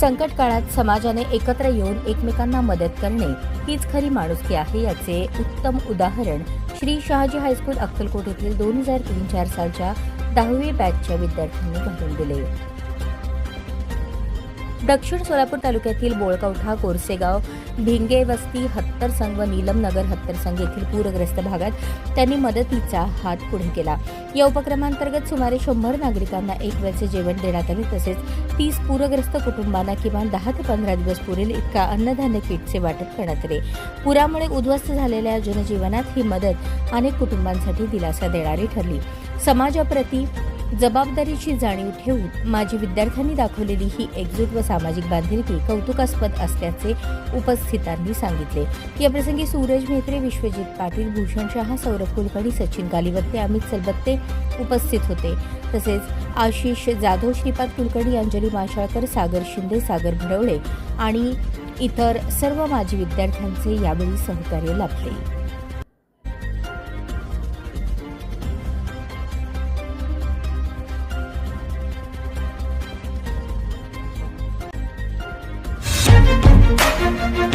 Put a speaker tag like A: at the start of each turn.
A: संकट काळात समाजाने एकत्र येऊन एकमेकांना मदत करणे हीच खरी माणुसकी आहे याचे उत्तम उदाहरण श्री शहाजी हायस्कूल अक्कलकोट येथील दोन हजार तीन चार सालच्या दहावी बॅचच्या विद्यार्थ्यांनी घालून दिले. दक्षिण सोलापूर तालुक्यातील बोळकवठा कोरसेगाव भिंगे वस्ती हत्तरसंग व नीलमनगर हत्तरसंग येथील पूरग्रस्त भागात त्यांनी मदतीचा हात पुढे केला. या उपक्रमांतर्गत सुमारे शंभर नागरिकांना एक वेळचे जेवण देण्यात आले. तसेच तीस पूरग्रस्त कुटुंबांना किमान दहा ते पंधरा दिवस पुरेल इतका अन्नधान्य किटचे वाटप करण्यात आले. पुरामुळे उद्ध्वस्त झालेल्या जनजीवनात ही मदत अनेक कुटुंबांसाठी दिलासा देणारी ठरली. समाजाप्रती जबाबदारीची जाणीव ठेवून माजी विद्यार्थ्यांनी दाखवलेली ही एकजूट व सामाजिक बांधिलकी कौतुकास्पद असल्याचे उपस्थितांनी सांगितले. याप्रसंगी सूरज म्हेत्रे विश्वजित पाटील भूषण शहा सौरभ कुलकर्णी सचिन कालिवत्ते अमित सलबत्ते उपस्थित होते. तसेच आशिष जाधव श्रीपाद कुलकर्णी अंजली माशाळकर सागर शिंदे सागर भडवळे आणि इतर सर्व माजी विद्यार्थ्यांचे यावेळी सहकार्य लाभले. Thank you.